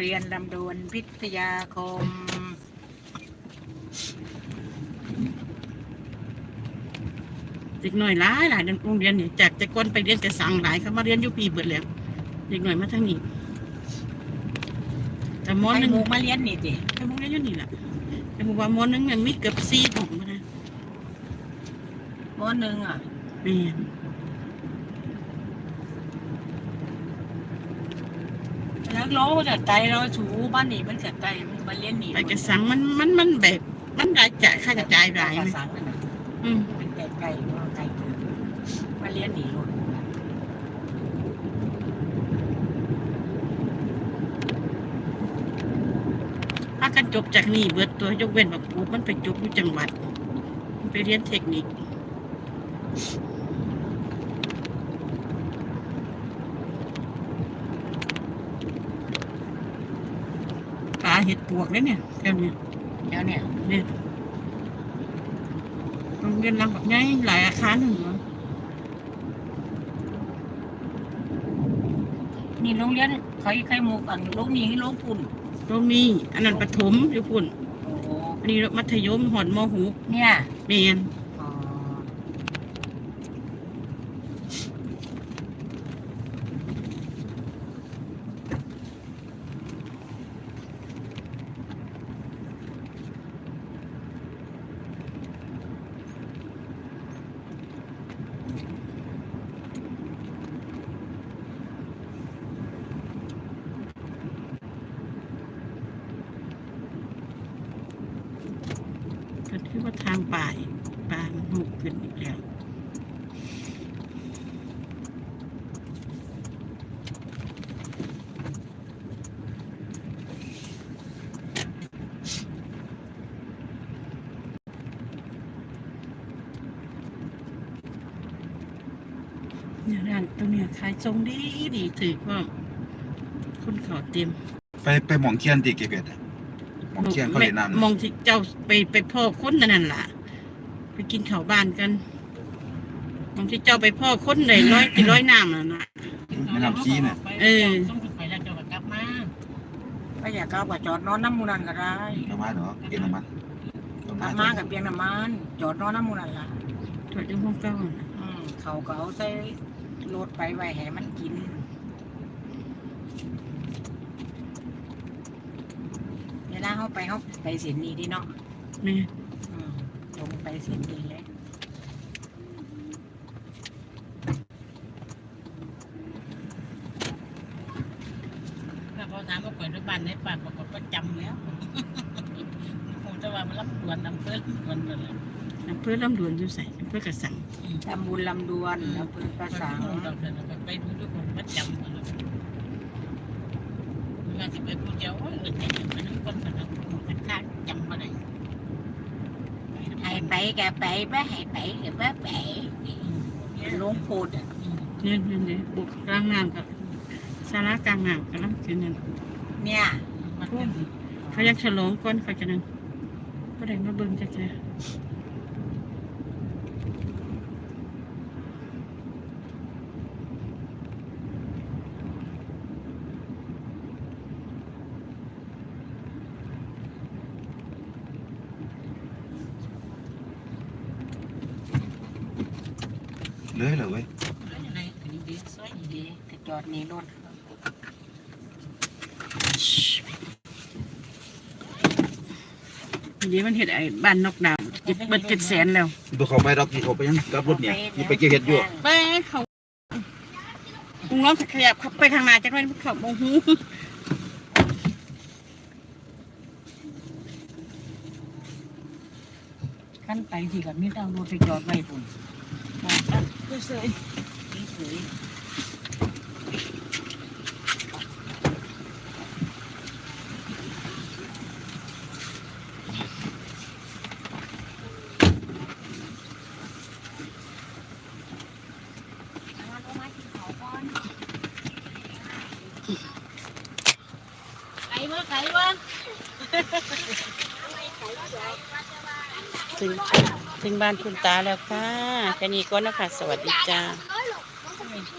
เรียนลำดวนพิทยาคม เด็กหน่อยหลายหลายโรงเรียนนี่จากแต่ก่อนไปเรียนแต่สั่งหลายเขามาเรียนอยู่ปีเบิดแล้วเด็กหน่อยมาทางนี้แต่มอไอ้หนึ่งหมูมาเรียนนี่ดิไอ้พวกนี้อยู่นี่แหละไอ้พวกว่ามอหนึงมันมีเกือบสี่ห้องมานะมหนึ่งอะแม่น แล้วเราจะใจเราสูบ้านหนีมันจะใจมันมาเรียนนี่ไปกระสังมันมันมันแบบมันรายจ่ายค่าจ่ายหลายกไหมระสังนั่นน่ะอืมเป็นไก่ไก่ไก่เกิดมาเรียนนี่ลูกถ้ากันจบจากนี่เบิดตัวยกเว้นแบบปุ๊บมันไปจบอยู่จังหวัด มันไปเรียนเทคนิคปลา เห็ดปวกเลยเนี่ยแถวเนี้ยเดี๋ยวเนี่ยเนี่ยโรงเรียนรังแบบง่ายหลายอาคารหนึ่งเหรอนี่โรงเรียนใครใครหมูกันโรงนี้ให้โรงปุ่นตรงนี้อันนั้นปฐมอยู่พุ่นโอ้โหอันนี้มัธยมหอดมหกเนี่ยเมน อ๋อก็คือว่าทางป่ายป่ามันหุบขึ้นอีกแล้วเนี่ยร้านตรงเนี้ยขายทรงดีดีถือว่าคนเขาเต็ม ไปไปหมองเคียนตีเกเบตอะ มองเคียนเขาเล่นน้ำมองที่เจ้าไปไปพ่อคนนั่นนั่นล่ะ ไปกินข้าวบ้านกันมองที่เจ้าไปพ่อคนเลยร้อยกินร้อยน้ำน่ะนะแม่น้ำซีน่ะเออส่งไปแล้วจะกลับมาก็อยากกลับว่าจอดนอนน้ำมูนันก็ได้น้ำมันเหรอเอ็นน้ำมันกลับมากับเพียงน้ำมันจอดนอนน้ำมูนันล่ะถอดยังห้องเก้าน่ะอืมเขาก็เอาใส่รถไปไว้ให้มันกิน เวลาเขาไปเขาไปเสินนี้ดิเนาะแม่อืมลงไปเสินนี้เลยถ้าเขาถามว่าเปิดด้วยบ้านในป่าบอกก็จำแล้วคงจะว่ามันรับดวนอำเภอดวนนั่นแหละอำเภอลำดวนอยู่ใส่อำเภอกระสังตำบุญลำดวนอำเภอกระสังเราเดินไปดูทุกคนก็จำกันเวลาที่ไปพูดเดียวว่าเออใจมันนั่งคนมันนั่งมันข้างจำมาได้ ให้ไปแกไปไม่ให้ไปแกไม่ไปหลวงปู่อะเนี่ยเนี่ยเนี่ยบุกกลางน้ำกับสาระกลางน้ำกำลังกินนั่นเนี่ยมันเป็นเขาอยากฉลองก่อนเขาจะนั่นก็ได้มาเบิ่งจ้ะจ้ะ เลยเหรอเว้ยอะไรอันนี้ดีสวยดีกระจอดนี่รถทีนี้มันเห็ดไอ้บ้านนอกดาวเจ็ดเบิดเจ็ดแสนแล้วตัวเขาไปดอกกี่เขาไปยังกับรถเนี่ยนี่ไปเกี่ยวเห็ดอยู่ไปเขาลุงน้องขยับเข้าไปข้างหน้าจักหน่อยเขาโมโหขั้นไปสิกับนี่ต้องรถไปจอดไว้ปุ่นมองกัน เฉยๆเฉยไก่วะไก่วะ ถึงถึงบ้านคุณตาแล้วค่ะแค่นี้ก็นะคะ สวัสดีจ้า